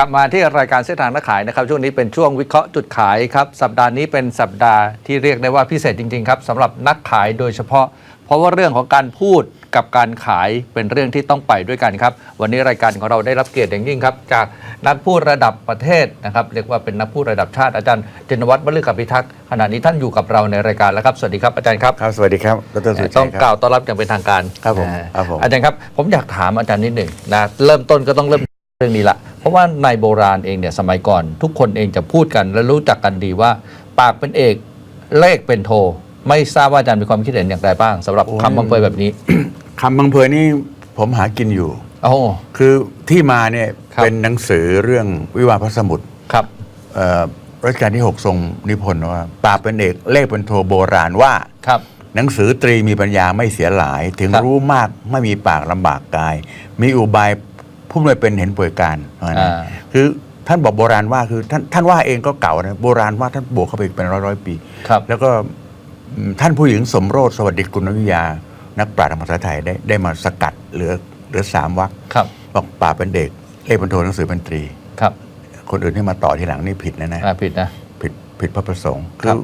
ลับมาที่รายการเส้นทางนักขายนะครับ ช่วงนี้เป็นช่วงวิเคราะห์จุดขายครับ สัปดาห์นี้เป็นสัปดาห์ที่เรียกได้ว่าพิเศษจริง ๆ ครับสำหรับนักขายโดยเฉพาะ เพราะว่าเรื่องของการพูดกับการขายเป็นเรื่องที่ต้องไปด้วยกันครับ วันนี้รายการของเราได้รับเกียรติอย่างยิ่งครับ จากนักพูดระดับประเทศนะครับ เรียกว่าเป็นนักพูดระดับชาติอาจารย์เจนวัฒน์วลึกพิทักษ์ขณะนี้ท่านอยู่กับเราในรายการแล้วครับสวัสดีครับอาจารย์ครับ ครับ สวัสดีครับดรสุชัยต้องคกล่ารับวต้อนรับอย่างเป็นทางการครับผมอ่าครับผมอาจารย์ครับผมอยากถามอาจารย์นิดหนึ่งนะเริ่มต้นก็ต้องเริ่มเรื่องนี้ละ เพราะว่าในโบราณเองเนี่ยสมัยก่อน ทุกคนเองจะพูดกันและรู้จักกันดีว่า ปากเป็นเอกเลขเป็นโท ไม่ทราบว่าอาจารย์มีความคิดเห็นอย่างไรบ้างสำหรับคำบังเปยแบบนี้ คำบังเพยนี่ผมหากินอยู่ โอ้ คือที่มาเนี่ยครับ เป็นหนังสือเรื่องวิวาห์พระสมุทรครับ เอ่อรัชกาลที่ 6 ทรงนิพนธ์ว่าปราบเป็นเอกเลขเป็นโทโบราณว่า ครับ หนังสือตรีมีปัญญาไม่เสียหลาย ถึงครับรู้มากไม่มีปากลำบากกาย มีอุบาย ผู้ไม่เป็นเห็นป่วยการว่านะอ่าคือท่านบอกโบราณว่าคือท่านท่านว่าเองก็เก่านะโบราณว่าท่านบวกเข้าไปอีกเป็นร้อยร้อยๆปีครับแล้วก็อืมท่านผู้หญิงสมโรธสวัสดิกุลวิทยา นักปราชญ์ทางภาษาไทยได้ได้มาสกัดเหลือเหลือสามวรรคครับบอกป่าเป็นเด็กเลขบรรโทหนังสือเป็นตรีครับ คนอื่นที่มาต่อทีหลังนี่ผิดนะนะอ่าผิดนะผิดผิดพระประสงค์ครัคืบอ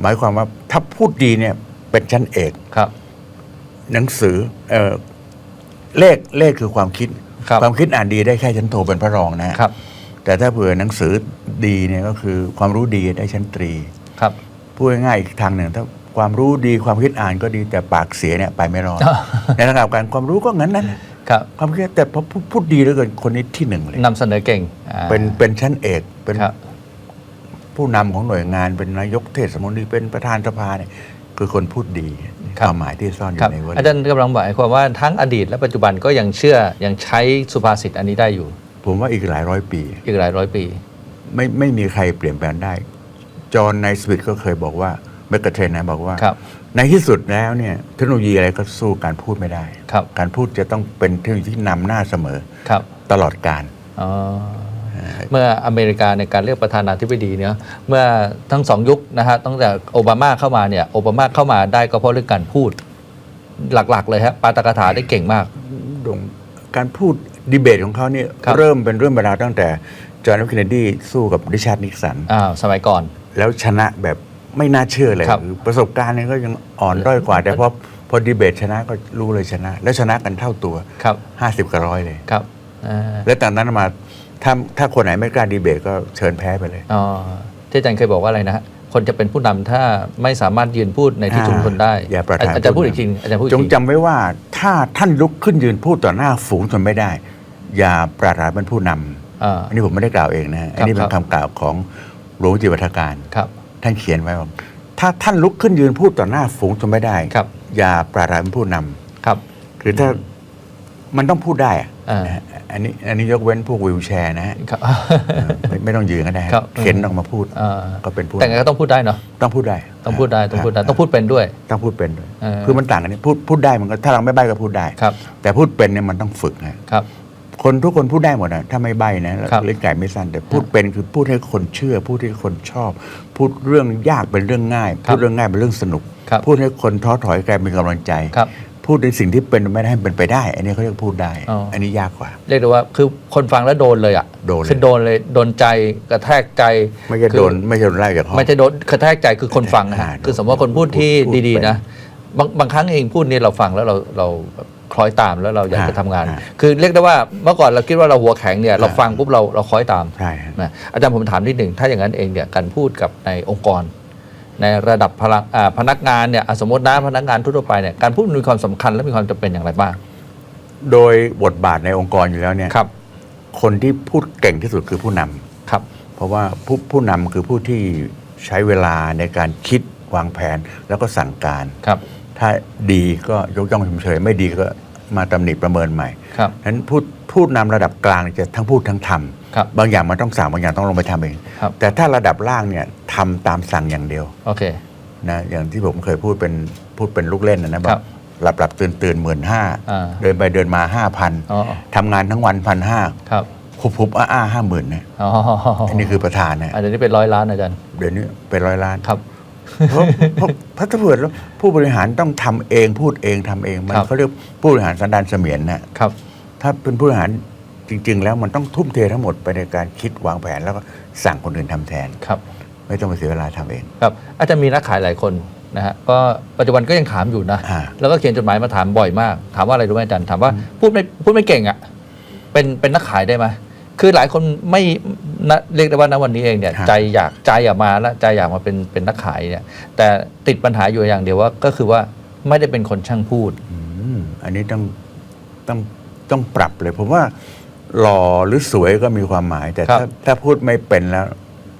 หมายความว่าถ้าพูดดีเนี่ยเป็นชั้นเอกครับ หนังสือเอ่อเลขเลขคือความคิด ครับ ความคิดอ่านดีได้แค่ชั้นโทเป็นพระรองนะฮะครับ แต่ถ้าเผื่อหนังสือดีเนี่ยก็คือความรู้ดีได้ชั้นตรี ครับ พูดง่ายๆอีกทางหนึ่งถ้าความรู้ดีความคิดอ่านก็ดีแต่ปากเสียเนี่ยไปไม่รอด ในทางกลับการความรู้ก็งั้นนะครับความคิดแต่พอพูดพูดดีเหลือเกินคนนี้ที่หนึ่งเลยนำเสนอเก่งอ่าเป็นเป็นชั้นเอกเป็นครับ ผู้นำของหน่วยงานเป็นนายกเทศมนตรีเป็นประธานสภาเนี่ยคือคนพูดดี ครับความหมายที่ซ่อนอครับยู่ในวลีอาจารย์กำลังหมายความว่าทั้งอดีตและปัจจุบันก็ยังเชื่อยังใช้สุภาษิตอันนี้ได้อยู่ ผมว่าอีกหลายร้อยปี อีกหลายร้อยปี ไม่ไม่มีใครเปลี่ยนแปลงได้ จอห์นไนสวิตก็เคยบอกว่าเบเกอร์เทรนนะบอกว่าครับในที่สุดแล้วเนี่ยเทคโนโลยีอะไรก็สู้การพูดไม่ได้ครับการพูดจะต้องเป็นเทคโนโลยีที่นำหน้าเสมอครับตลอดการอ๋อ เมื่ออเมริกาในการเลือกประธานาธิบดีเนี่ยเมื่อทั้งสองยุคนะฮะตั้งแต่โอบามาเข้ามาเนี่ยโอบามาเข้ามาได้ก็เพราะเรื่องการพูดหลักๆ เลยฮะปาตกถาได้เก่งมากดงการพูดดีเบตของเขาเนี่ยครับเริ่มเป็นเรื่องเวลาวตั้งแต่จอห์นเอฟเคนเนดีสู้กับริชาร์ดนิกสันอ่าสมัยก่อน แล้วชนะแบบไม่น่าเชื่อเลยครับคือประสบการณ์เนี่ยก็ยังอ่อนด้อยกว่า แต่พอพอดีเบตชนะก็รู้เลยชนะ แล้วชนะกันเท่าตัวครับ50กับร้อยเลยครับอ่าแล้วจากนั้นมา ถ้าถ้าคนไหนไม่กล้าดีเบตก็เชิญแพ้ไปเลย อ๋อที่อาจารย์เคยบอกว่าอะไรนะฮะคนจะเป็นผู้นำถ้าไม่สามารถยืนพูดในที่อ่าชุมชนได้อย่าประทานอาจารย์พูดผู้นำอีกทีอาจารย์พูดอีจกงที จำไว้ว่าถ้าท่านลุกขึ้นยืนพูดต่อหน้าฝูงชนไม่ได้ อย่าปรารถนาเป็นผู้นำอ่าอันนี้ผมไม่ได้กล่าวเองนะฮะอันนี้คเป็รันบคำกล่าวของหลวงจิตวัฒการ ครับ ท่านเขียนไว้ว่าถ้าท่านลุกขึ้นยืนพูดต่อหน้าฝูงชนไม่ได้ ครับ อย่าปรารถนาเป็นผู้นำครับ คือถ้ามันต้องพูดได้อะอ่านนะฮะ อันนี้อันนี้ยกเว้นพวกวิวแชร์นะฮะครับเออไม่ไม่ต้องยืนก็ได้ฮะครับเข็นออกมาพูดอ่า ก็เป็นผู้แต่ไงก็ต้องพูดได้เนาะต้องพูดได้ต้องพูดได้ต้องพูดได้ต้องพูดเป็นด้วย ต้องพูดเป็นด้วยเออ คือมันต่างกันนี่พูดพูดได้มันก็ถ้าเราไม่ใบ้ก็พูดได้ ครับแต่พูดเป็นเนี่ยมันต้องฝึกนะครับ คนทุกคนพูดได้หมดนะถ้าไม่ใบ้นะแล้วครับเล่นไก่ไม่สั้นแต่พูดเป็นคือพูดให้คนเชื่อ พูดให้คนชอบ พูดเรื่องยากเป็นเรื่องง่าย ครับพูดเรื่องง่ายเป็นเรื่องสนุก ครับพูดให้คนท้อถอยกลายเป็นกำลังใจ ครับ พูดในสิ่งที่เป็นไม่ได้ให้เป็นไปได้ อันนี้เขาเรียกพูดได้ อ๋ออั อันนี้ยากกว่า เรียกได้ว่าคือคนฟังแล้วโดนเลยอะโดนเลย คือโดนเลยโดนใจกระแทกใจไม่ใช่คือ โดนไม่ใช่โดนไล่จากห้อง ไม่ใช่โดนกระแทกใจคือคนฟังนะอ่าฮะคือสมมติว่าคนพูดที่พูดดีเป็นๆนะบางบางครั้งเองพูดนี่เราฟังแล้วเราเราแบบคล้อยตามแล้วเราอยากอ่าจะทำงาน อ่าคือเรียกได้ว่าเมื่อก่อนเราคิดว่าเราหัวแข็งเนี่ยเราอ่า ฟังปุ๊บเราเราคล้อยตามใช่ฮะ นะอาจารย์ผมถามนิดหนึ่งถ้าอย่างนั้นเองเนี่ยการพูดกับในองค์กร ในระดับพลังอ่าพนักงานเนี่ยอะสมมตินะพนักงานทั่วๆไปเนี่ยการพูดมีความสำคัญและมีความจำเป็นอย่างไรบ้าง โดยบทบาทในองค์กรอยู่แล้วเนี่ยครับ คนที่พูดเก่งที่สุดคือผู้นำครับ เพราะว่าผู้ผู้นำคือผู้ที่ใช้เวลาในการคิดวางแผนแล้วก็สั่งการครับ ถ้าดีก็ยกย่องชมเชยไม่ดีก็ มาตำหนิประเมินใหม่ครับฉะนั้นพูดพูดนำระดับกลางจะทั้งพูดทั้งทำครับบางอย่างมันต้องสั่งบางอย่างต้องลงไปทำเองครับแต่ถ้าระดับล่างเนี่ยทำตามสั่งอย่างเดียวโอเคนะอย่างที่ผมเคยพูดเป็นพูดเป็นลูกเล่นนะนะแบครับบหลับหลับตื่นตื่นหมื่นห้าอ่าเดินไปเดินมาห้าพันอ๋อทำงานทั้งวันพันห้าครับคุบคุบอ้าอ้าห้าหมื่นนะอ๋ออันนี้คือประธานนะอันนี้เป็นร้อยล้านอาจารย์เดี๋ยวนี้เป็นร้อยล้านครับ เพราะเพราะเพราะถ้าเผื่อแล้วผู้บริหารต้องทำเองพูดเองทำเอง มันครับ เขาเรียกผู้บริหารสันดานเสมียนนะครับ ถ้าเป็นผู้บริหารจริง ๆ แล้วมันต้องทุ่มเททั้งหมดไปในการคิดวางแผนแล้วก็สั่งคนอื่นทำแทน ครับ ไม่ต้องไปเสียเวลาทำเอง ครับ อาจจะมีนักขายหลายคนนะฮะ ก็ปัจจุบันก็ยังถามอยู่นะ อ่า แล้วก็เขียนจดหมายมาถามบ่อยมาก ถามว่าอะไรรู้ไหมอาจารย์ ถามว่าพูดไม่พูดไม่เก่งอะ่ะ เป็นเป็นนักขายได้ไหม คือหลายคนไม่นะเรียกได้ว่าณวันนี้เองเนี่ยฮะใจอยากใจอยากมาแล้วใจอยากมาเป็นเป็นนักขายเนี่ย แต่ติดปัญหาอยู่อย่างเดียวว่าก็คือว่าไม่ได้เป็นคนช่างพูด อืมอันนี้ต้องต้องต้องปรับเลยผมว่าหล่อหรือสวยก็มีความหมาย แต่ครับถ้าถ้าพูดไม่เป็นแล้ว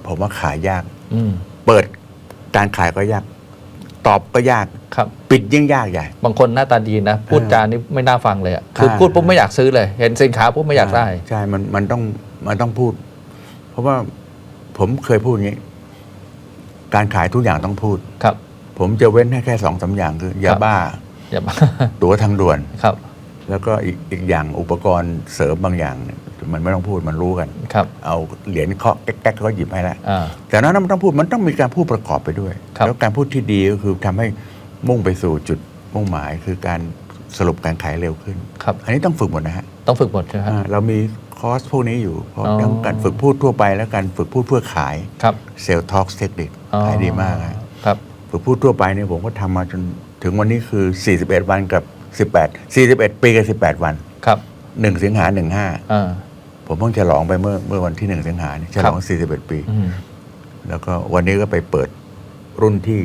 ผมว่าขายยาก อืม เปิดการขายก็ยาก ตอบก็ยาก ครับ ปิดยิ่งยากใหญ่ บางคนหน้าตาดีนะ พูดจานี่ไม่น่าฟังเลยอะคืออ่าพูดปุ๊บไม่อยากซื้อเลย เห็นสินค้าปุ๊บไม่อยากได้ ใช่ มันมันต้องมันต้องพูด เพราะว่าผมเคยพูดอย่างนี้ การขายทุกอย่างต้องพูด ครับ ผมจะเว้นให้แค่สองสาอย่างคือยาครับบ้าอย่ามาตั๋วทางด่วน ครับ แล้วก็อีกอีกอย่างอุปกรณ์เสริมบางอย่างเนี่ย มันไม่ต้องพูดมันรู้กัน ครับ เอาเหรียญเคาะแก๊กๆก็หยิบให้แล้วอ่า แต่นั้นมันต้องพูดมันต้องมีการพูดประกอบไปด้วย ครับ แล้วการพูดที่ดีก็คือทำให้มุ่งไปสู่จุดมุ่งหมาย คือการสรุปการขายเร็วขึ้น ครับ อันนี้ต้องฝึกหมดนะฮะต้องฝึกหมดใช่ไหมฮะ อ่าเรามีคอร์สพวกนี้อยู่เพราะอ๋อ ทั้งการฝึกพูดทั่วไป และการฝึกพูดเพื่อขายครับเซลล์ท็อกเทคนิคอ๋อขายดีมากฮะครับ ฝึกพูดทั่วไปเนี่ยผมก็ทำมาจนถึงวันนี้คือ 41 วันกับ 18 41 ปีกับ 18 วัน ครับ 1 สิงหา 15 อ่า ผมเพิ่งฉลองไปเมื่อเมื่อวันที่1สิงหาเนี่ยฉลอง 41 ปีอืมแล้วก็วันนี้ก็ไปเปิดรุ่นที่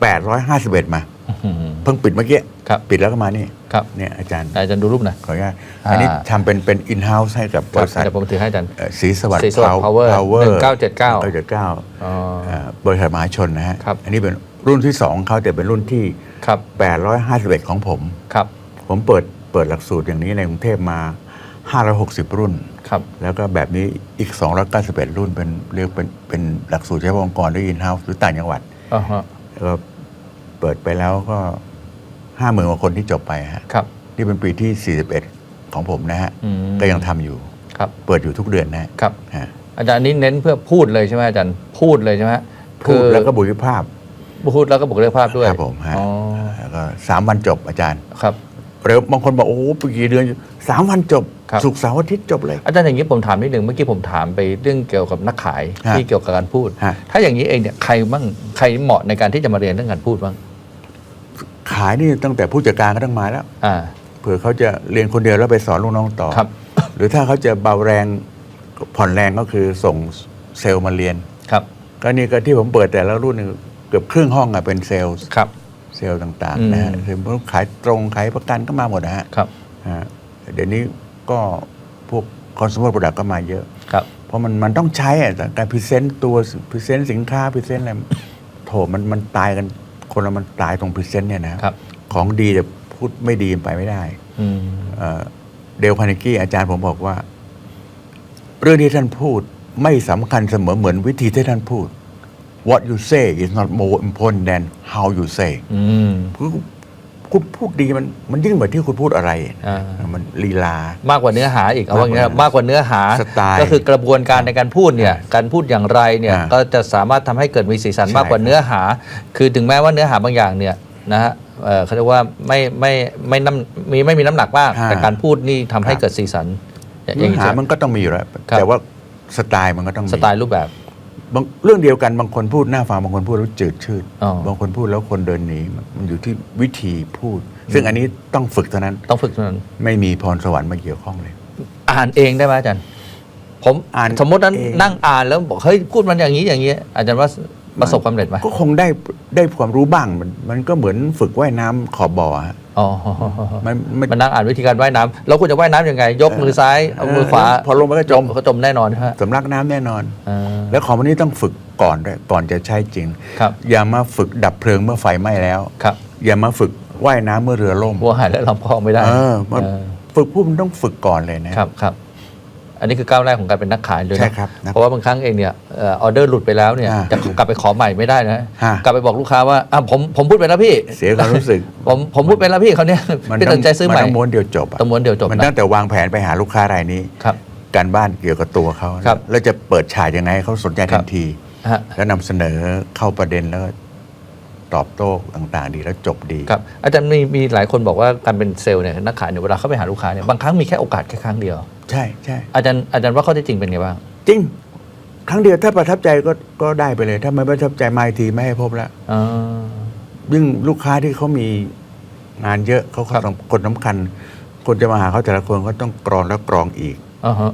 5 851 มาอืมเพิ่งปิดเมื่อกี้ครับปิดแล้วก็มานี่ครับเนี่ยอาจารย์ อาจารย์ดูรูปหน่อยขออนุญาตอ่าอันนี้ทำเป็นเป็นอินเฮ้าส์ให้กับบริษัทเดี๋ยวผมถือให้อาจารย์เอ่อศรีสวัสดิ์ศรีสวัสดิ์ Power 1979 1979อ๋อเอ่อบริษัทมหาชนนะฮะครับอันนี้เป็นรุ่นที่สองเขาแต่เป็นรุ่นที่ครับ851ของผม ครับ ผมเปิดเปิดหลักสูตรอย่างนี้ในกรุงเทพมา 560 รุ่น ครับ แล้วก็แบบนี้อีก 291 รุ่นเป็นเรียกเป็นเป็นหลักสูตรเฉพาะองค์กรด้วยอินเฮ้าส์หรือต่างจังหวัดอ่าฮะแล้วก็เปิดไปแล้วก็ 50,000กว่าคนที่จบไปฮะครับ นี่เป็นปีที่ 41 ของผมนะฮะ อืม ก็ยังทำอยู่ ครับ เปิดอยู่ทุกเดือนนะฮะครับ ฮะอาจารย์อันนี้เน้นเพื่อพูดเลยใช่ไหมอาจารย์ พูดเลยใช่ไหมพูดแล้วก็บุคลิกภาพพูดแล้วก็บุคลิกภาพด้วยครับผมฮะอ๋อแล้วก็สามวันจบอาจารย์ ครับ เร็วบางคนบอกโอ้โหปีกี่เดือนสามวันจบครับศุกร์เสาร์อาทิตย์จบเลย อาจารย์อย่างนี้ผมถามนิดหนึ่งเมื่อกี้ผมถามไปเรื่องเกี่ยวกับนักขายฮะที่เกี่ยวกับการพูด ฮะ ถ้าอย่างนี้เองเนี่ยใครบ้างใครเหมาะในการที่จะมาเรียนเรื่องการพูดบ้างขายนี่ตั้งแต่ผู้จัดการก็ต้องมาแล้ว อ่า เผื่อเขาจะเรียนคนเดียวแล้วไปสอนลูกน้องต่อ ครับ หรือถ้าเขาจะเบาแรงผ่อนแรงก็คือส่งเซลล์มาเรียน ครับก็นี่ก็ที่ผมเปิดแต่ละรุ่นนี่เกือบครึ่งห้องอะเป็นเซลล์ ครับเซลล์ต่างอืมๆนะฮะคือพวกขายตรงขายประกันก็มาหมดนะฮะครับฮะเดี๋ยวนี้ก็พวกคอน sumer product ก็มาเยอะ ครับ เพราะมันมันต้องใช้อะแต่การพรีเซนต์ตัวพรีเซนต์สินค้าพรีเซนต์อะไรโถมันมันตายกันคนละมันตายตรงพรีเซนต์เนี่ยนะครับ ของดีแต่พูดไม่ดีไปไม่ได้อืม เอ่อเดลพานิกี้อาจารย์ผมบอกว่า เรื่องที่ท่านพูดไม่สำคัญเสมอเหมือนวิธีที่ท่านพูด what you say is not more important than how you say อืมคือคุณพูดดีมันมันยิ่งกว่าที่คุณพูดอะไรอ่ามันลีลามากกว่าเนื้อหาอีกเอาว่าอย่างนี้มากกว่ามากกว่าเนื้อหาสไตล์ก็คือกระบวนการในการพูดเนี่ยการพูดอย่างไรเนี่ยอ่าก็จะสามารถทำให้เกิดมีสีสันใช่มากกว่าเนื้อหา คือถึงแม้ว่าเนื้อหาบางอย่างเนี่ยนะฮะเอ่อเขาเรียกว่าไม่ไม่ไม่น้ำมีไม่มีน้ำหนักมากอ่าแต่การพูดนี่ทำให้ครับเกิดสีสันอย่างเนื้อนี้หาใช่ไหมมันก็ต้องมีอยู่แล้วครับแต่ว่าสไตล์มันก็ต้องมีสไตล์รูปแบบ บางเรื่องเดียวกันบางคนพูดหน้าฟังบางคนพูดแล้วจืดชืดอ๋อ บางคนพูดแล้วคนเดินหนีมันมันอยู่ที่วิธีพูด ซึ่งอันนี้ต้องฝึกเท่านั้นต้องฝึกเท่านั้นไม่มีพรสวรรค์มาเกี่ยวข้องเลย อ่านเองได้ไหมอาจารย์ ผมอ่านสมมตินั้นเอง นั่งอ่านแล้วบอกเฮ้ยพูดมันอย่างนี้อย่างนี้ อาจารย์ว่าประสบความสำเร็จไหมก็คงได้ได้ความรู้บ้างมันมันก็เหมือนฝึกว่ายน้ำขอบบ่อฮะ อ๋อมันมันมันนั่งอ่านวิธีการว่ายน้ำแล้วคุณจะว่ายน้ำยังไง ยกมือซ้ายเอามือขวาพอลงไปก็จมก็จมแน่นอนใช่ไหมสำลักน้ำแน่นอนอ่าแล้วของวันนี้ต้องฝึกก่อนด้วยก่อนจะใช้จริงครับอย่ามาฝึกดับเพลิงเมื่อไฟไหม้แล้วครับอย่ามาฝึกว่ายน้ำเมื่อเรือล่มวัวหายแล้วลำคลองไม่ได้เออมันเออฝึกพูดมันต้องฝึกก่อนเลยนะครับครับ อันนี้คือก้าวแรกของการเป็นนักขายเลยใช่นะครับนะเพราะว่าบางครั้งเองเนี่ยเออออเดอร์หลุดไปแล้วเนี่ยอ่าจะกลับไปขอใหม่ไม่ได้นะฮะ กลับไปบอกลูกค้าว่าอะผมผมพูดไปแล้วพี่เสียความรู้สึกผมผมพูดไปแล้วพี่เขาวเนี่ยพี่ตัดสินใจซื้อใหม่ นต้องม้วนเดียวจบอะต้องม้วนเดียวจบมันนะตั้งแต่วางแผนไปหาลูกค้ารายนี้ครับการบ้านเกี่ยวกับตัวเขาครับแล้วจะเปิดฉายยังไงให้เขาสนใจครัทับนที ฮะ แล้วนำเสนอเข้าประเด็นแล้วก็ ตอบโต้ต่างๆ ดีแล้วจบดี ครับอาจารย์มีมีหลายคนบอกว่าการเป็นเซลล์เนี่ยนักขายเนี่ยเวลาเข้าไปหาลูกค้าเนี่ยบางครั้งมีแค่โอกาสแค่ครั้งเดียว ใช่ใช่อาจารย์อาจารย์ว่าข้อเท็จจริงเป็นไงบ้างจริง ครั้งเดียวถ้าประทับใจก็ก็ได้ไปเลย ถ้าไม่ประทับใจมาอีกทีไม่ให้พบแล้วอ่า ยิ่งลูกค้าที่เขามีงานเยอะเขาครับ ต้องคนสำคัญ คนจะมาหาเขาแต่ละคนก็ต้องกรองแล้วกรองอีก อ่าฮะ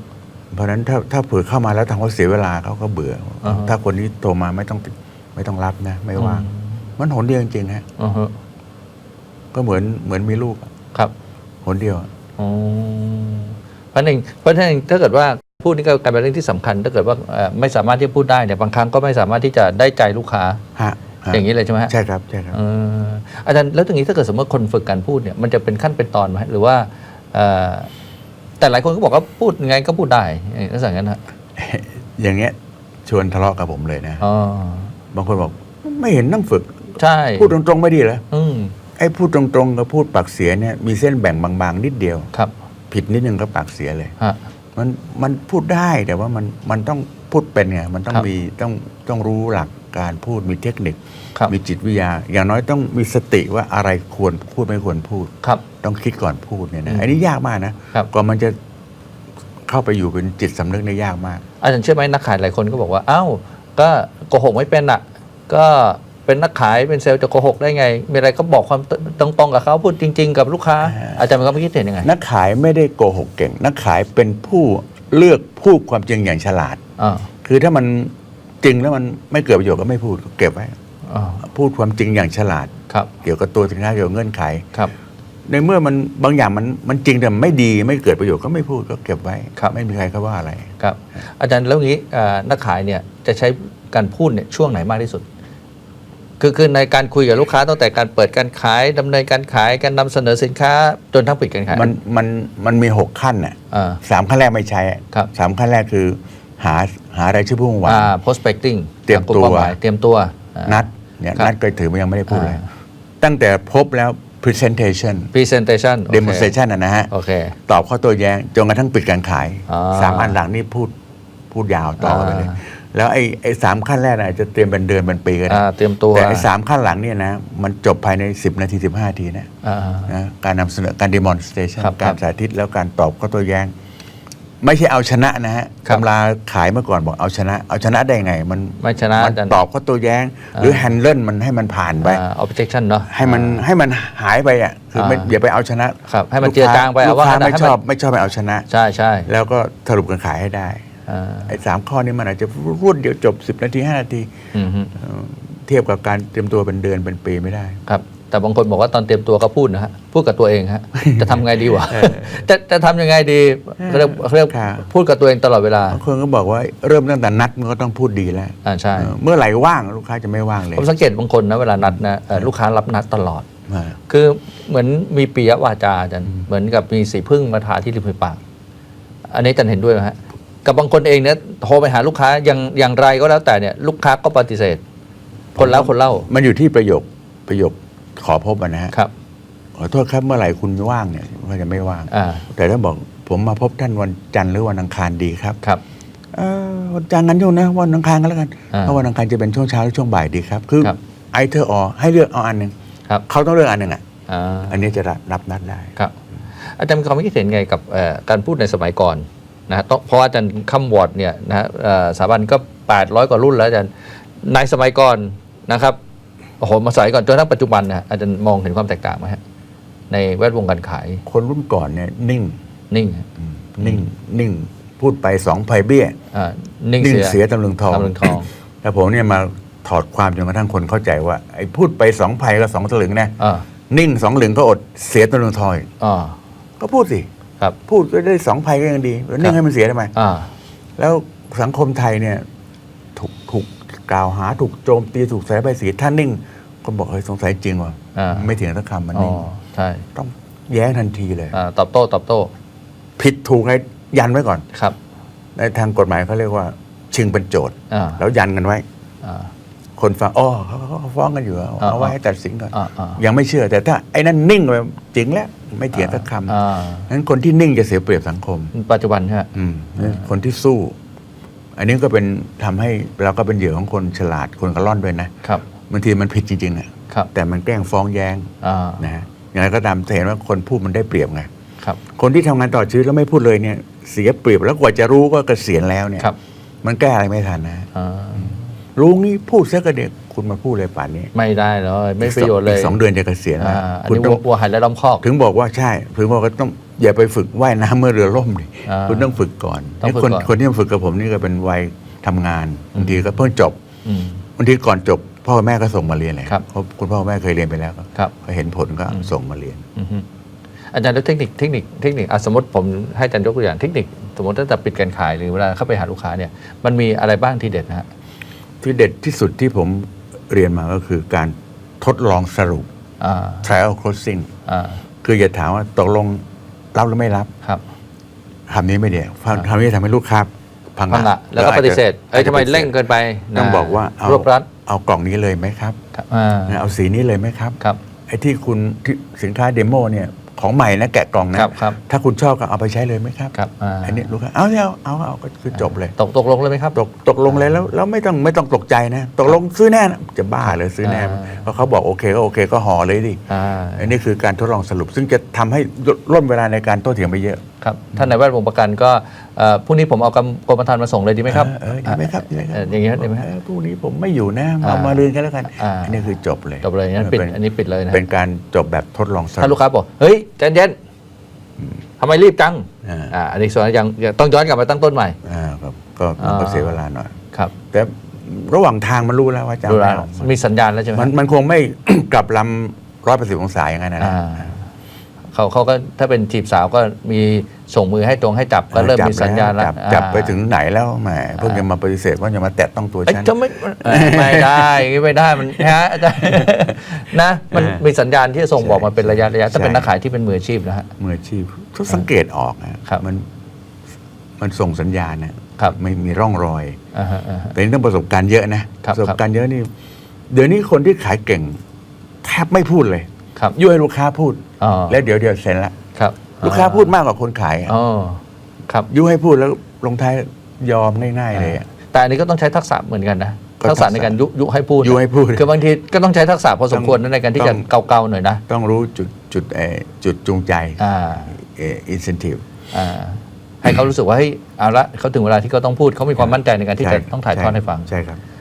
เพราะฉะนั้นถ้าถ้าเผื่อเข้ามาแล้วทำเขาเสียเวลาเขาก็เบื่ออาฮะถ้าคนนี้โทรมาไม่ต้องไม่ต้องรับนะ ไม่ว่าง อืม มันหนเดียวจริงๆฮะอ่าฮะก็เหมือนเหมือนมีลูกอะครับหนเดียวอะอ๋อเพราะฉะนั้นเพราะฉะนั้นถ้าเกิดว่าพูดนี่ก็กลายเป็นเรื่องที่สำคัญ ถ้าเกิดว่าเอ่อไม่สามารถที่จะพูดได้เนี่ยบางครั้งก็ไม่สามารถที่จะได้ใจลูกค้า ฮะฮะอย่างนี้เลยใช่ไหมฮะใช่ครับใช่ครับ เอออาจารย์แล้วตรงนี้ถ้าเกิดสมมติคนฝึกการพูดเนี่ยมันจะเป็นขั้นเป็นตอนไหมหรือว่าเอ่อแต่หลายคนก็บอกว่าพูดยังไงก็พูดได้อย่างลักษณะนั้นฮะอย่างเงี้ยชวนทะเลาะกับผมเลยนะ อ๋อบางคนบอกไม่เห็นต้องฝึก ใช่พูดตรงๆไม่ดีเหรออืมไอ้พูดตรงๆกับพูดปากเสียเนี่ยมีเส้นแบ่งบางๆ นิดเดียวครับ ผิดนิดนึงก็ปากเสียเลยฮะ มันมันพูดได้แต่ว่ามันมันต้องพูดเป็นไงมันต้องครับมีต้องต้องรู้หลักการพูดมีเทคนิค ครับ มีจิตวิทยา อย่างน้อยต้องมีสติว่าอะไรควรพูดไม่ควรพูด ครับ ต้องคิดก่อนพูดเนี่ยอืนะมอันนี้ยากมากนะครับ กว่ามันจะเข้าไปอยู่เป็นจิตสำนึกในยยากมาก อาจารย์เชื่อไหมนักขายหลายคนก็บอกว่า เอ้า ก็โกหกไม่เป็นอะ ก็ เป็นนักขายเป็นเซลล์จะโกหกได้ไง มีอะไรก็บอกความตรงๆกับเขาพูดจริง ๆ กับลูกค้าอ่าอาจารย์มันก็ไม่คิดเห็นยังไง นักขายไม่ได้โกหกเก่ง นักขายเป็นผู้เลือกพูดความจริงอย่างฉลาดอ่าคือถ้ามันจริงแล้วมันไม่เกิดประโยชน์ก็ไม่พูดก็เก็บไว้อ่าพูดความจริงอย่างฉลาดครับเกี่ยวกับตัวสินค้าเกี่ยวกับเงื่อนไขครับ ในเมื่อมันบางอย่างมันมันจริงแต่ไม่ดีไม่เกิดประโยชน์ก็ไม่พูดก็เก็บไว้ครับไม่มีใครเขาว่าอะไรครับ อาจารย์แล้วงี้เอ่อนักขายเนี่ยจะใช้การพูดเนี่ยช่วงไหนมากที่สุด คือคือในการคุยกับลูกค้าตั้งแต่การเปิดการขายดำเนินการขายการนำเสนอสินค้าจนทั้งปิดการขายมันมันมันมีหกขั้นน่ะอ่าสามขั้นแรกไม่ใช้อะครับสามขั้นแรกคือหาหารายชื่อผู้หวังอ่า prospecting เตรียมกลุ่ตัวเป้าหมายเตรียมตัวอ่านัดเนี่ยครับนัดก็ถือว่ายังไม่ได้พูดเลยอ่าตั้งแต่พบแล้ว presentation presentation โอเค demonstration นะนะฮะโอเคตอบข้อโตัวแย้งจนกระทั่งปิดการขายอ่าสามอันหลังนี่พูดพูดยาวต่อไปเลยอ่า แล้วไอ้ไอ้สามขั้นแรกน่ะจะเตรียมเป็นเดือนเป็นปีก็ได้อ่าเตรียมตัวแต่ไอ้สามขั้นหลังเนี่ยนะมันจบภายใน 10 นาที 15นาทีนะอ่า นะการนำเสนอการ demonstration ครับการครับสาธิตแล้วการตอบข้อโตัวแย้ง ไม่ใช่เอาชนะนะฮะครับ ตำราขายเมื่อก่อนบอกเอาชนะ เอาชนะได้ไง มันไม่ชนะมันอาจารย์ตอบข้อโตัวแย้ง หรือ handle มันให้มันผ่านไปอ่า objection เนาะ ให้มันให้มันหายไปอะคือไม่อ่าอย่าไปเอาชนะครับให้มันลูกค้เจือจางไปลูเอากว่าค้างั้นไม่ให้ชมันอบไม่ชอบไปเอาชนะ ใช่ใช่แล้วก็สรุปการขายให้ได้อ่า ไอ้สามข้อนี้มันอาจจะรวดเดียวจบ10นาที5นาทีอืมฮึเอ่อเทียบกับการเตรียมตัวเป็นเดือนเป็นปีไม่ได้ครับแต่บางคนบอกว่าตอนเตรียมตัวก็พูดนะฮะพูดกับตัวเองฮะจะทำไงดีวะจะจะทำยังไงดีเรียกเรียกครับพูดกับตัวเองตลอดเวลาบางคนก็บอกว่าเริ่มตั้งแต่นัดมันก็ต้องพูดดีแล้วอ่าใช่เออเมื่อไหร่ว่างลูกค้าจะไม่ว่างเลยผมสังเกตบางคนนะเวลานัดนะเอ่อลูกค้ารับนัดตลอดอ่าคือเหมือนมีปียวาจาอาจารย์เหมือนกับมีสีพึ่งมาทาที่ริมฝีปาก อันนี้อาจารย์เห็นด้วยไหมฮะ กับบางคนเองเนี่ยโทรไปหาลูกค้าอย่างอย่างไรก็แล้วแต่เนี่ยลูกค้าก็ปฏิเสธ คนแล้วคนเล่ามันอยู่ที่ประโยคประโยคขอพบอะนะฮะครับ ขอโทษครับเมื่อไหร่คุณว่างเนี่ยก็จะไม่ว่าง อ่า แต่ถ้าบอกผมมาพบท่านวันจันทร์หรือวันอังคารดีครับครับ เออวันจันทร์งั้นช่วงนะวันอังคารกันแล้วกันอ่าเพราะวันอังคารจะเป็นช่วงเช้าหรือช่วงบ่ายดีครับ คือครับไอเธอออให้เลือกเอาอันหนึ่งครับ เขาต้องเลือกอันหนึ่งอะอ่าอันนี้จะรับรับนัดได้ ครับอาจารย์มีความคิดเห็นไงกับเอ่อการพูดในสมัยก่อน นะฮะต้องเพราะอาจารย์คัมวอร์ดเนี่ยนะฮะเอ่อสถาบันก็ 800 กว่ารุ่นแล้วอาจารย์ในสมัยก่อนนะครับโอ้โหมาสมัยก่อนจนทั้งปัจจุบันนะอาจารย์มองเห็นความแตกต่างไหมฮะในแวดวงการขาย คนรุ่นก่อนเนี่ยนิ่งนิ่งฮะนิ่งนิ่งพูดไปสองไพเบี้ยอ่านิ่งนิ่งเสียเสียตำลึงทองตำลึงทองแล้วผมเนี่ยมาถอดความจนกระทั่งคนเข้าใจว่าไอ้พูดไปสองไพกับสองตะลึงนะอ่านิ่งสองหลึงก็อดเสียตำลึงทองอีกอ่าก็พูดสิ ครับ พูดก็ได้สองไพก็ยังดีแล้วนิ่งให้มันเสียทำไมอ่า แล้วสังคมไทยเนี่ยถูกถูกกล่าวหาถูกโจมตีถูกใส่ใบสีท่านนิ่งก็บอกเฮ้ยสงสัยจริงว่ะอ่า ไม่เถียงสักคำมันอ๋อนิ่งใช่ต้องแย้งทันทีเลย อ่าตอบโต้ตอบโต้ผิดถูกให้ยันไว้ก่อน ครับในทางกฎหมายเขาเรียกว่า ชิงเป็นโจทย์อ่าแล้วยันกันไว้ อ่า คนฟังอ๋อเขาเขาเขาฟ้องกันอยู่เอาอ่าเอาไว้ให้ตัดสินก่อนอ่าอ่ายังไม่เชื่อ แต่ถ้าไอ้นั่นนิ่งไปจริงแล้วไม่เถียงสักคอ่าำนั้นคนที่นิ่งจะเสียเปรียบสังคม ปัจจุบันใช่ไหมอืมคนที่สู้ อันนี้ก็เป็นทำให้เราก็เป็นเหยื่อของคนฉลาดคนกระล่อนด้วยนะครับบางทีมันผิดจริงๆอะครับแต่มันแกล้งฟ้องแย้งอ่านะฮะอย่างไรก็ตามจะเห็นว่าคนพูดมันได้เปรียบไงครับคนที่ทำงานต่อชีวิตแล้วไม่พูดเลยเนี่ย เสียเปรียบแล้วกว่าจะรู้ก็เกษียณแล้วเนี่ยครับมันแก้อะไรไม่ทันนะ อ่ารู้งี้พูดซะก็เด็กคุณมาพูดเลยป่านนี้ไม่ได้เลยไม่ประโยชน์เลยอีกสองเดือนจะเกษียณอ่าแล้วอันคุณนี้ต้วัอวงวัวหายและล้อมคอกถึงบอกว่าใช่ถึงบอกว่าต้องอย่าไปฝึกว่ายน้ำเมื่อเรือล่มดิอ่าคุณต้องฝึกก่อนต้องฝึกคนก่อนคนที่มาฝึกกับผมนี่ก็เป็นวัยทำงานบางทีก็เพิ่งจบอืมบางทีก่อนจบพ่อแม่ก็ส่งมาเรียนเลยครับเพราะคุณพ่อแม่เคยเรียนไปแล้วก็ครับก็เห็นผลก็ส่งมาเรียนอือฮึอาจารย์แล้วเทคนิคเทคนิคเทคนิคอะสมมติผมให้อาจารย์ยกตัวอย่างเทคนิคสมมติตั้งแต่ปิดการขายหรือเวลาเข้าไปหาลูกค้าเนี่ยมันมีอะไรบ้างที่เด็ดนะฮะ ที่เด็ดที่สุดที่ผมเรียนมาก็คือการทดลองสรุปอ่า trial closing อ่าคืออย่าถามว่าตกลงรับหรือไม่รับครับคำนี้ไม่เดียวคำนี้ทำให้ลูกค้าพังพังละแล้วก็ปฏิเสธเอ้ยทำไมเร่งเกินไปนะต้องบอกว่าเอารวบรัดเอากล่องนี้เลยไหมครับครับอ่าเอาสีนี้เลยไหมครับครับไอ้ที่คุณที่สินค้าเดโมเนี่ย ของใหม่นะแกะกล่องนะครับครับ ถ้าคุณชอบก็เอาไปใช้เลยไหมครับ ครับอ่าอันนี้ลูกค้าเอาเอาเอาเอาก็คือจบเลย ตกตกลงเลยไหมครับ ตกตกลงเลยแล้วแล้วไม่ต้องไม่ต้องตกใจนะ ตกลงซื้อแน่นะจะบ้าเลยซื้อแน่อ่า เพราะเขาบอกโอเคก็โอเคก็ห่อเลยดิอ่าอันนี้คือการทดลองสรุป ซึ่งจะทำให้ล่นเวลาในการโต้เถียงไปเยอะ ครับท่านในแวดวงประกันก็เอ่อพรุ่งนี้ผมเอากรมกรมธรรม์มาส่งเลยดีไหมครับเออเออดีไหมครับดีไหมครัเอออย่างงี้ดีไหมครับ เออพรุ่งนี้ผมไม่อยู่นะอ่าเอามาเรียนกันแล้วกันอ่า อันนี้คือจบเลยจบเลยงั้นปิดอันนี้ปิดเลยนะ เป็นการจบแบบทดลองสถ้ารุลูปกค้าบอก เฮ้ยใจเย็นทำไมรีบจังอ่า อ่าอันนี้ส่วนยังยังต้องย้อนกลับมาตั้งต้นใหม่ อ่าครับก็มันก็อ่า เสียเวลาหน่อย ครับแต่ระหว่างทางมันรู้แล้วว่าจะดูเอาแลไม่เอามีสัญญาณแล้วใช่ไหมมันมันคงไม่ กลับลำร้อยแปดสิบองศาอย่างนั้นนะอ่า เขาเขาก็ถ้าเป็นจีบสาวก็มีส่งมือให้ตรงให้จับก็เริ่มมีสัญญาณแล้วจับจับอ่าไปถึงไหนแล้วแหมเพิ่งจะมาปฏิเสธว่าจะมาแตะต้องตัวเอ้ยฉันจะไม่เอ้ยไม่ได้อย่างงี้ไม่ได้มันฮะอาจารย์นะมันอ่ามีมีสัญญาณที่จะส่งบอกมาเป็นระยะระยะถ้าเป็นใช่นักขายที่เป็นมืออาชีพนะฮะมืออาชีพทุกสังเกตออกนะครับมันมันส่งสัญญาณนะครับไม่มีร่องรอยอ่าฮะอ่าฮะแต่นี่ต้องประสบการณ์เยอะนะครับประสบการณ์เยอะนี่เดี๋ยวนี้คนที่ขายเก่ง แทบไม่พูดเลย ครับ ยั่วให้ลูกค้าพูด อ๋อ แล้วเดี๋ยวเดี๋ยวเซ็นละ ครับ ลูกค้าพูดมากกว่าคนขายอะ อ๋อครับ ยั่วให้พูดแล้วลงท้ายยอมง่ายๆเลยอะ แต่อันนี้ก็ต้องใช้ทักษะเหมือนกันนะ ก็ ทักษะในการยุยุให้พูด ยุให้พูด คือบางทีก็ต้องใช้ทักษะพอสมควรนะในการที่จะ ต้อง เกาๆหน่อยนะ ต้องรู้จุดจุดเออจุดจูงใจ อ่า เออินเซนティブ อ่าให้เขารู้สึกว่าเฮ้ยเอาละเขาถึงเวลาที่เขาต้องพูดเขามีความมั่นใจในการที่จะต้องถ่ายทอดให้ฟัง ใช่ครับ อืม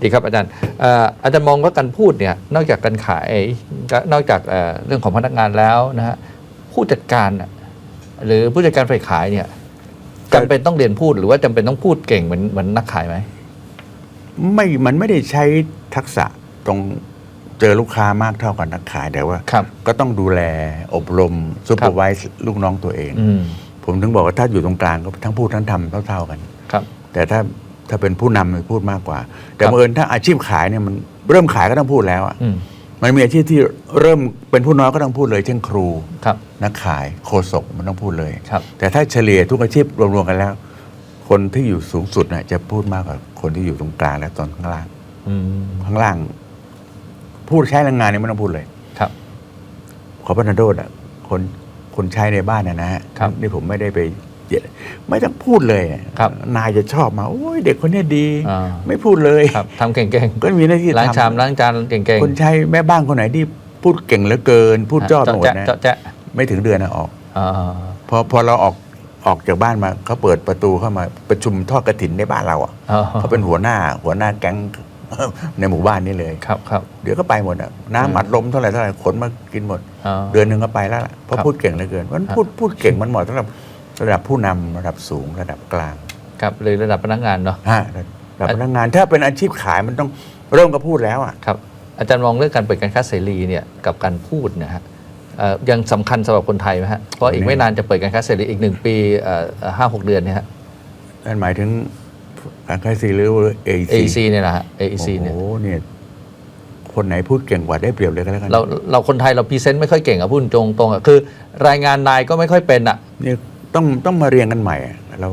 ดีครับอาจารย์เอ่ออาจารย์มองว่าการพูดเนี่ยนอกจากการขายก็นอกจากเอ่อเรื่องของพนักงานแล้วนะฮะผู้จัดการน่ะหรือผู้จัดการฝ่ายขายเนี่ยจำเป็นต้องเรียนพูดหรือว่าจำเป็นต้องพูดเก่งเหมือนเหมือนนักขายไหมไม่มันไม่ได้ใช้ทักษะตรงเจอลูกค้ามากเท่ากับนักขายแต่ว่าครับก็ต้องดูแลอบรมซูเปอร์ไวส์ลูกน้องตัวเองอืมผมถึงบอกว่าถ้าอยู่ตรงกลางก็ทั้งพูดทั้งทำเท่าๆกันครับ แต่ถ้า ถ้าเป็นผู้นำมันพูดมากกว่า แต่ครับบังเอิญถ้าอาชีพขายเนี่ยมันเริ่มขายก็ต้องพูดแล้วอะอืม มันมีอาชีพที่เริ่มเป็นผู้น้อยก็ต้องพูดเลย เช่นครูครับ นักขายโฆษกมันต้องพูดเลย ครับ แต่ถ้าเฉลี่ยทุกอาชีพรวมๆกันแล้ว คนที่อยู่สูงสุดน่ะจะพูดมากกว่าคนที่อยู่ตรงกลางและตอนข้างล่าง อืมข้างล่าง พูดใช้แรงงานเนี่ยไม่ต้องพูดเลย ครับ ขอพระนันโดษอะคนคนใช้ในบ้านนะนะฮะครับ นี่ผมไม่ได้ไปเหยียด ไม่ต้องพูดเลยอะครับนายจะชอบมาโอ้ยเด็กคนเนี้ยดีอ่าไม่พูดเลยครับทำเก่งก็มีหน้าที่ๆล้างทำชามล้างจานเก่งๆคนใช้แม่บ้านคนไหนที่พูดเก่งเหลือเกิน พูดยอดหมดเจาะนะแจ๊ะเจาะแจ๊ะไม่ถึงเดือนนะออกอ่าพอพอเราออกออกจากบ้านมาเขาเปิดประตูเข้ามาประชุมทอดกระถินในบ้านเราอะอ่าเขาเป็นหัวหน้าหัวหน้าแก๊งในหมู่บ้านนี่เลยครับครับเดี๋ยวก็ไปหมดอะน้ำอัดลมเท่าไหร่เท่าไหร่ขนมากินหมดอ่าเดือนหนึ่งก็ไปแล้วล่ะเพราะครับพูดเก่งเหลือเกินเพราะฉะนั้นพูดพูดเก่งมันเหมาะสำหรับ ระดับผู้นำระดับสูงระดับกลางครับหรือระดับพนักงานเนาะฮะระดับพนักงานถ้าเป็นอาชีพขายมันต้องเริ่มก็พูดแล้วอะ ครับอาจารย์มองเรื่องการเปิดการค้าเสรีเนี่ยกับการพูดเนะฮะเอ่อยังสำคัญสำหรับคนไทยไหมฮะเพราะอีกไม่นานจะเปิดการค้าเสรีอีกหนึ่งปีห้าหกเดือนเนี่ยฮะ นั่นหมายถึงการขายซีหรือเอ AEC เนี่ยนะฮะ AEC โอ้เนี่ยโหเนี่ยคนไหนพูดเก่งกว่าได้เปรียบเลยก็แล้วกันเราเราคนไทยเราพรีเซนต์ไม่ค่อยเก่งอะพูดตรงตรงๆอะคือ รายงานนายก็ไม่ค่อยเป็นอะเนี่ย ต้องต้องมาเรียงกันใหม่อะเรา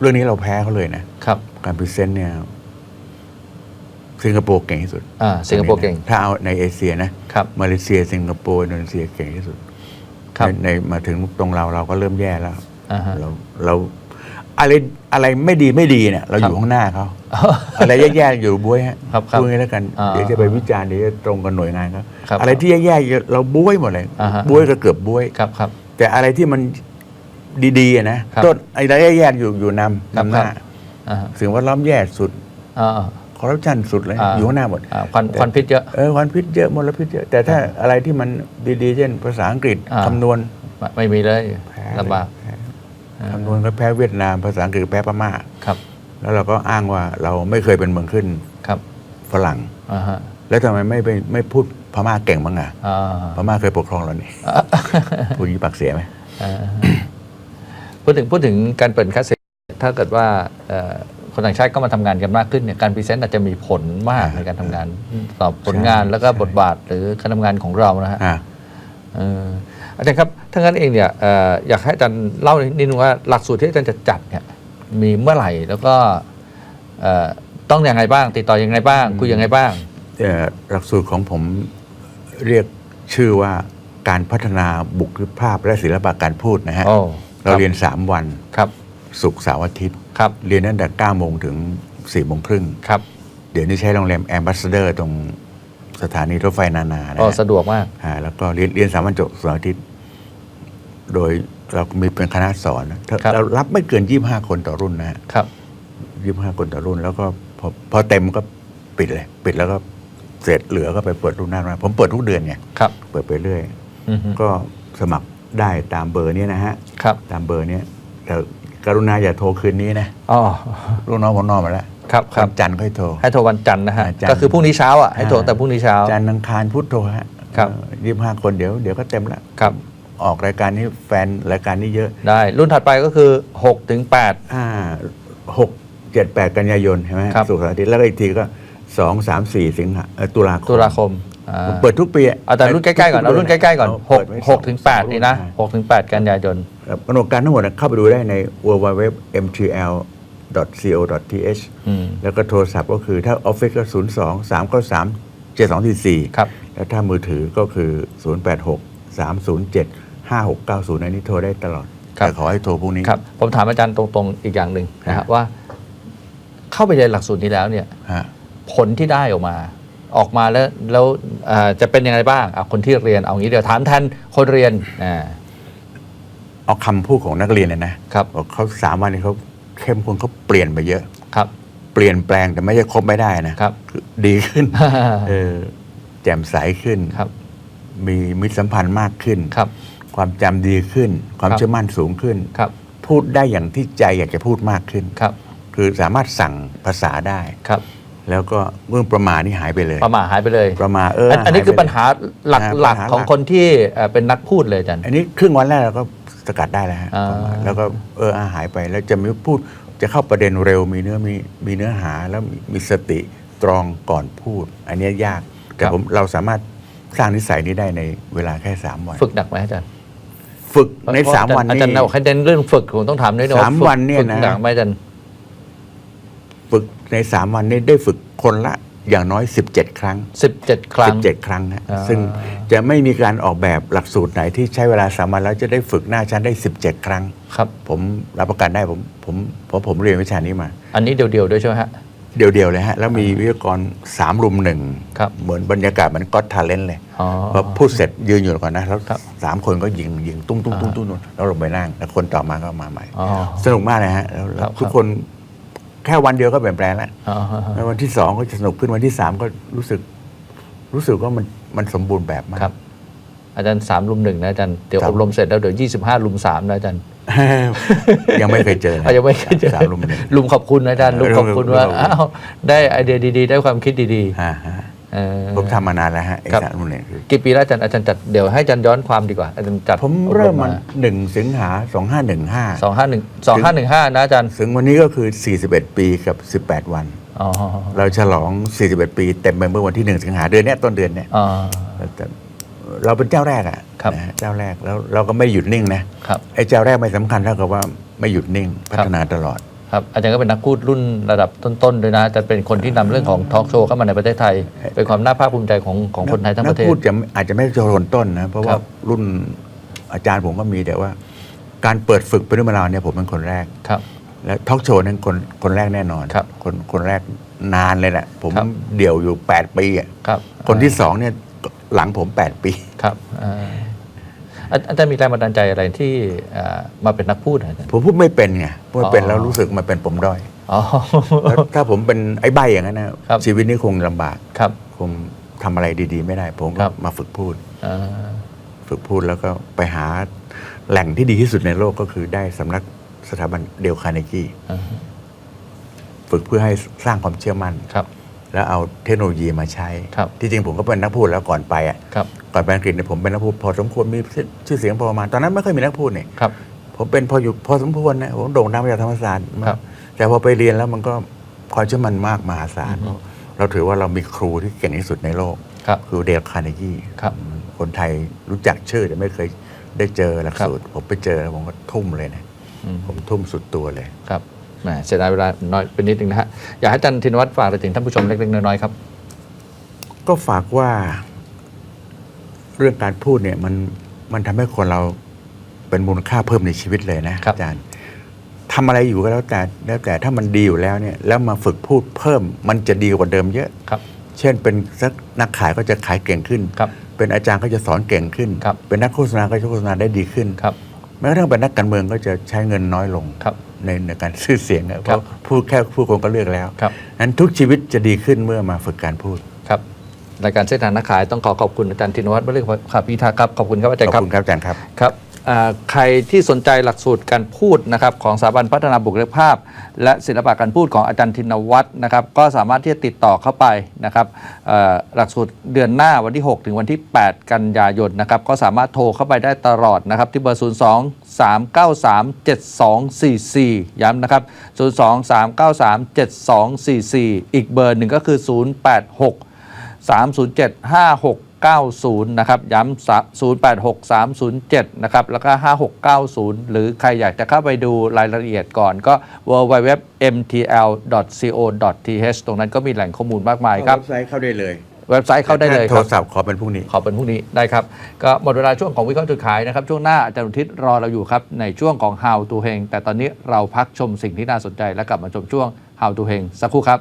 เรื่องนี้เราแพ้เขาเลยนะครับ การพรีเซนต์เนี่ยสิงคโปร์เก่งที่สุดอ่าสิงคโปร์เก่ง ถ้าเอาในเอเชียนะครับมาเลเซีย สิงคโปร์อินโดนีเซียเก่งที่สุดครับในในมาถึงตรงเราเราก็เริ่มแย่แล้วอ่าฮะเราเราอะไรอะไรไม่ดีไม่ดีเนี่ยเราอยู่ข้างหน้าเขาอะไรแย่ๆอยู่บ้วยฮะครับครับพูดงี้แล้วกันอ่าเดี๋ยวจะไปวิจารณ์เดี๋ยวจะตรงกับหน่วยงานเขาครับอะไรที่แย่ๆเราบ้วยหมดเลยอ่าฮะบ้วยก็เกือบบ้วยครับครับ แต่อะไรที่มัน ดีๆอะนะ ครับต้นอะไรแย่ๆอยู่อยู่นำครับนำหน้าครับ อ่าฮะสิ่งแวดล้อมแย่สุดอ่า คอร์รัปชันสุดเลย อ่า อยู่ข้างหน้าหมด อ่าควันควันพิษเยอะ เออควันพิษเยอะมลพิษเยอะแต่ถ้าอะไรที่มันดีๆ เช่นภาษาอังกฤษอ่า คำนวณไม่ไม่มีเลยแพ้ลำบากแพ้คำนวณก็แพ้เวียดนามภาษาอังกฤษก็แพ้พม่า ครับแล้วเราก็อ้างว่าเราไม่เคยเป็นเมืองขึ้นครับฝรั่ง อ่าฮะแล้วทำไมไม่ไปไม่พูดพม่าเก่งบ้างอะอ่าพม่าเคยปกครองเรานี่พูดอยางนี้ปากเสียไหม อ่า พูดถึงพูดถึงการเปิดคัสเซ็ตถ้าเกิดว่าเอ่อคนต่างชาติก็มาทำงานกันมากขึ้นเนี่ยการพรีเซนต์อาจจะมีผลมากในการทำงานต่อผลงานแล้วก็บทบาทหรือการทำงานของเรานะฮะอ่าเอ่ออาจารย์ครับถ้างั้นเองเนี่ยเอ่ออยากให้อาจารย์เล่านิดนึงว่าหลักสูตรที่อาจารย์จะจัดเนี่ยมีเมื่อไหร่แล้วก็เอ่อต้องยังไงบ้าง ติดต่อยังไงบ้าง คุยยังไงบ้างเอ่อหลักสูตรของผมเรียกชื่อว่าการพัฒนาบุคลิกภาพและศิลปะการพูดนะฮะโอ้ เราเรียน 3 วันครับศุกร์เสาร์อาทิตย์ ครับเรียนตั้งแต่9โมงถึง4โมงครึ่ง ครับเดี๋ยวนี้ใช้โรงแรมแอมบ s สเดอร์ตรงสถานีรถไฟนานานะก็ฮะสะดวกมาก อ่าแล้วก็เรียนเรียนสามวันจบเสาร์อาทิตย์ โดยเรามีเป็นคณะสอนนะถ้าครับ เรารับไม่เกิน 25 คนต่อรุ่นนะฮะครับ 25 คนต่อรุ่น แล้วก็พอพอเต็มก็ปิดเลย ปิดแล้วก็เสร็จเหลือก็ไปเปิดรุ่นหน้ามาผมเปิดทุกเดือนไง ครับเปิดไปเรื่อย อือฮึ ก็สมัคร ได้ตามเบอร์เนี้นะฮะครับตามเบอร์เนี้ยแต่กรุณาอย่าโทรคืนนี้นะอ๋อลูกน้องผมนอนมาแล้วครับครับวันจันทร์ค่อยโทรให้โทรวันจันทร์นะฮะอ่าจันทร์ก็คือพรุ่งนี้เช้าอะให้โทรอ่าแต่พรุ่งนี้เช้าจันทร์อังคารพุธโทรฮะครับยี่ห้าคนเดี๋ยวเดี๋ยวก็เต็มละครับออกรายการนี้แฟนรายการนี้เยอะ ได้ รุ่นถัดไปก็คือ6ถึง8อ่าหกเจ็ดแปดกันยายนใช่ไหมครับสุกร์เสาร์อาทิตย์แล้วก็อีกทีก็สองสามสี่สิงหาเอ่อตุลาคมตุลาคม อ่าผมเปิดทุกปีะเอาแต่รุ่นใกล้ๆก่อนเอารุ่นใกล้ๆก่อนเปิดไว้6 6ถึงสอ8นี่นะรุ่6ถึง8กันยายนครับกำหนดการทั้งหมดนะเข้าไปดูได้ใน www.mtl.co.th อืมแล้วก็โทรศัพท์ก็คือถ้าออฟฟิศก็0 2 3 9 3 7 2 4 4ครับแล้วถ้ามือถือก็คือ0 8 6 3 0 7 5 6 9 0อันนี้โทรได้ตลอดครับแต่ขอให้โทรพรุ่งนี้ครับผมถามอาจารย์ตรงๆอีกอย่างหนึ่งนะครัฮะบว่า เข้าไปเรียนหลักสูตรนี้แล้วเนี่ยฮะผลที่ได้ออกมา ออกมาแล้วแล้วอ่าจะเป็นยังไงบ้างอะคนที่เรียนเอางี้เดี๋ยวถามแทนคนเรียนอ่าเอาคำพูดของนักเรียนเลยนะครับบอกเขาสามวันนี้เขาเข้มข้นเขาเปลี่ยนไปเยอะครับ เปลี่ยนแปลงแต่ไม่ใช่ครบไม่ได้นะครับอดีขึ้นเออแจ่มใสขึ้นครับ มีมิตรสัมพันธ์มากขึ้นครับ ความจำดีขึ้น ความครับเชื่อมั่นสูงขึ้นครับ พูดได้อย่างที่ใจอยากจะพูดมากขึ้นครับ คือสามารถสั่งภาษาได้ครับ แล้วก็เรื่องประมาทนี่หายไปเลย ประมาทหายไปเลยประมาทเอออันอันนี้ยไปคือปัญหาหลักอ่าหลักปัญหาของหลักคนที่เอ่อเป็นนักพูดเลยอาจารย์อันนี้ครึ่งวันแรกเราก็สกัดได้แล้วฮะอ่าประมาทแล้วก็เอออาหายไปแล้วจะไม่พูดจะเข้าประเด็นเร็วมีเนื้อมีมีเนื้อหาแล้วมีมีสติตรองก่อนพูด อันเนี้ยยากแต่ผมเราสามารถสร้างนิสัยนี้ได้ในเวลาแค่สามวัน ฝึกหนักไหมอาจารย์ฝึกในเพระสามวันอานี้จารย์บอกให้เน้นเรื่องฝึกผมต้องถามด้วยะสามฝึกวันเนี่ยฝึกนะหนักไหมอาจารย์ฝึก ในสามวันนี้ได้ฝึกคนละอย่างน้อย 17 ครั้งสิบเจ็ดครั้ง 17 ครั้งนะอ่าซึ่งจะไม่มีการออกแบบหลักสูตรไหนที่ใช้เวลาสามวันแล้วจะได้ฝึกหน้าชั้นได้ 17 ครั้ง ครับ ผมรับประกันได้ผมผมเพราะผมเรียนวิชานี้มา อันนี้เดียวๆด้วยใช่ไหมฮะ เดียวๆเลยฮะ แล้วมีวิทยากรสามรุมหนึ่งครับเหมือนบรรยากาศเหมือนก็ทาเลนเลยอ๋อพอพูดเสร็จยืนอยู่ก่อนนะแล้วครับสามคนก็ยิงยิงตุ้งตุ้งตุ้งอ่าตุ้งตุ้งแล้วลงไปนั่งแล้วคนต่อมาก็มาใหม่อ๋อสนุกมากเลยฮะแล้วแล้วครับทุกคน แค่วันเดียวก็เปลี่ยนแปลงแล้วอ๋อแล้ววันที่สองก็จะสนุกขึ้นวันที่สามก็รู้สึก รู้สึกว่ามันมันสมบูรณ์แบบมาก ครับ อาจารย์สามลุมหนึ่งนะอาจารย์เดี๋ยวครัอบบรมเสร็จแล้วเดี๋ยวยี่สิบห้าลุมสามนะอาจารย์ยังไม่เคยเจอนะอะยังไม่เคยเจอสามรุมหนึ่ง ลุมขอบคุณนะอาจารย์ลุมขอบคุณว่าลุมขอบคุณ อ้าวได้ไอเดียดีๆ ได้ความคิดดีฮะฮะๆเออ ผมทำมานานแล้วฮะไอ้ครับสามรุมหนึ่งคือกี่ปีแล้วอาจารย์อาจารย์จัดเดี๋ยวให้อาจารย์ย้อนความดีกว่าอาจารย์จัดผมเริ่มมาหนึ่งสิงหาสองห้าหนึ่งห้าสองห้าหนึ่งสองห้าหนึ่งห้านะอาจารย์ถึงวันนี้ก็คือ41ปีกับ18วันอ๋อเราฉลอง 41 ปี เต็มไปเมื่อวันที่ 1 สิงหาเดือนเนี้ยต้นเดือนเนี้ยอ๋อแต่เราเป็นเจ้าแรกอะครับนะฮะเจ้าแรกแล้วเราก็ไม่หยุดนิ่งนะครับไอ้เจ้าแรกไม่สำคัญเท่ากับว่าไม่หยุดนิ่งพัฒนาตลอด ครับอาจารย์ก็เป็นนักพูดรุ่นระดับต้นๆด้วยนะอาจะเป็นคนที่นำเรื่องของทอล์กโชว์เข้ามาในประเทศไทย เป็นความน่าภาคภูมิใจของของคนไทยทั้งประเทนัศกพูดจะอาจจะไม่ใช่คนต้นนะเพราะคว่ารับรุ่นอาจารย์ผมก็มีแต่ว่า การเปิดฝึกเป็นเรื่องราวเนี่ยผมเป็นคนแรกครับ แล้วทอล์กโชว์นั้นคนคนแรกแน่นอนครับคนคนแรกนานเลยแหละผมครับเดี่ยวอยู่ 8 ปีอะครับคนที่สองเนี่ยหลังผม 8 ปีครับ อ่าอาอาจารย์มีแรงบันดาลใจอะไรที่อ่ามาเป็นนักพูดอาจารย์ผมพูดไม่เป็นไงพูดไม่เป็นอ๋อแล้วรู้สึกมันเป็นผมด้อยอ๋อแล้วถ้าผมเป็นไอ้ใบอย่างนั้นนะครับชีวิตนี้คงลำบากครับคงทำอะไรดี ๆ ไม่ได้ ผมคก็รับมาฝึกพูดอ่าฝึกพูดแล้วก็ไปหาแหล่งที่ดีที่สุดในโลกก็คือได้สำนักสถาบันเดลคาร์เนกีอ่าฝึกเพื่อให้สร้างความเชื่อมั่นครับ แล้วเอาเทคโนโลยีมาใช้ครับที่จริงผมก็เป็นนักพูดแล้วก่อนไปอะครับก่อนไปอังกฤษเนี่ยผมเป็นนักพูดพอสมควรมีชื่อเสียงพอประมาณตอนนั้นไม่ค่อยมีนักพูดเนี่ยครับผมเป็นพออยู่พอสมควรนะผมโด่งดังมาจากธรรมศาสตร์ครับแต่พอไปเรียนแล้วมันก็ความเชื่อมั่นมากมหาศาลอือฮึเราถือว่าเรามีครูที่เก่งที่สุดในโลกครับคือเดลคาร์เนกีครับคนไทยรู้จักชื่อแต่ไม่เคยได้เจอหลักครับสูตรผมไปเจอแล้วผมก็ทุ่มเลยนะอืมผมทุ่มสุดตัวเลยครับ แหมเสียดายเวลาน้อยเป็นนิดนึงนะฮะ อยากให้อาจารย์ธินวัฒน์ฝากอะไรถึงท่านผู้ชมเล็กๆน้อยๆครับ ก็ฝากว่า เรื่องการพูดเนี่ยมันมันทำให้คนเราเป็นมูลค่าเพิ่มในชีวิตเลยนะครับ อาจารย์ทำอะไรอยู่ก็แล้วแต่แล้วแต่ถ้ามันดีอยู่แล้วเนี่ย แล้วมาฝึกพูดเพิ่ม มันจะดีกว่าเดิมเยอะ ครับ เช่นเป็นสักนักขายก็จะขายเก่งขึ้น ครับ เป็นอาจารย์ก็จะสอนเก่งขึ้น ครับ เป็นนักโฆษณาก็จะโฆษณาได้ดีขึ้นครับ แม้กระทั่งเป็นนักการเมืองก็จะใช้เงินน้อยลง ครับ ในในการซื้อเสียงอะเพครับราะพูดแค่พูดคนก็เลือกแล้วครับ นั้นทุกชีวิตจะดีขึ้นเมื่อมาฝึกการพูด ครับรายการเส้นทางนักขายต้องขอขอบคุณอาจารย์ธินวัฒน์บริขับพิทักษ์ครับ ขอบคุณครับอาจารขย์คอรับบคุณครับอาจารย์ครับครับอ่า ใครที่สนใจหลักสูตรการพูดนะครับของสถาบันพัฒนาบุคลิกภาพ และศิลปะการพูดของอาจารย์ธินวัฒน์นะครับก็สามารถที่จะติดต่อเข้าไปนะครับหลักสูตรเดือนหน้าวันที่ 6 ถึงวันที่ 8 กันยายนนะครับก็สามารถโทรเข้าไปได้ตลอดนะครับที่เบอร์ 02 393 7244 ย้ำนะครับ 02 393 7244 อีกเบอร์หนึ่งก็คือ 086 307 5690 นะครับ ย้ำ 086 307 นะครับ แล้วก็ 5690 หรือใครอยากจะเข้าไปดูรายละเอียดก่อนก็ www.mtl.co.th ตรงนั้นก็มีแหล่งข้อมูลมากมายครับ เว็บไซต์เข้าได้เลย เว็บไซต์เข้าได้เลยโทครรับศัพท์ขอเป็นพรุ่งนี้ ขอเป็นพรุ่งนี้ได้ครับ ก็หมดเวลาช่วงของวิเคราะห์จุดขายนะครับ ช่วงหน้าอาจารย์อุทิศรอเราอยู่ครับ ในช่วงของ How to เฮงแต่ตอนนี้เราพักชมสิ่งที่น่าสนใจ แล้วกลับมาชมช่วง How to เฮงสักครู่ครับ